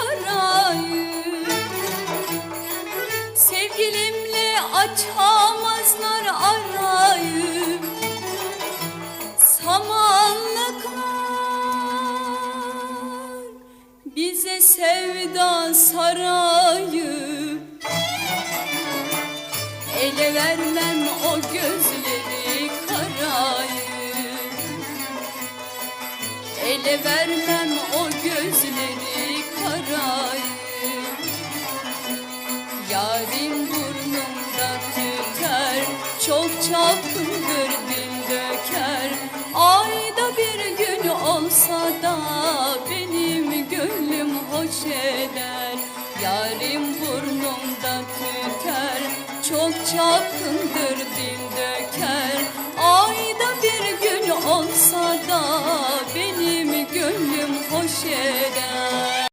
arayı Sevgilimle açamazlar arayı. Samanlıklar bize sevda sarayı. Ele vermem o gözleri karayı. Ele vermem Yarim burnumda tüter Çok çapkındır dil döker. Ayda bir gün olsa da Benim gönlüm hoş eder. Yarim burnumda tüter Çok çapkındır dil döker. Ayda bir gün olsa da Benim gönlüm hoş eder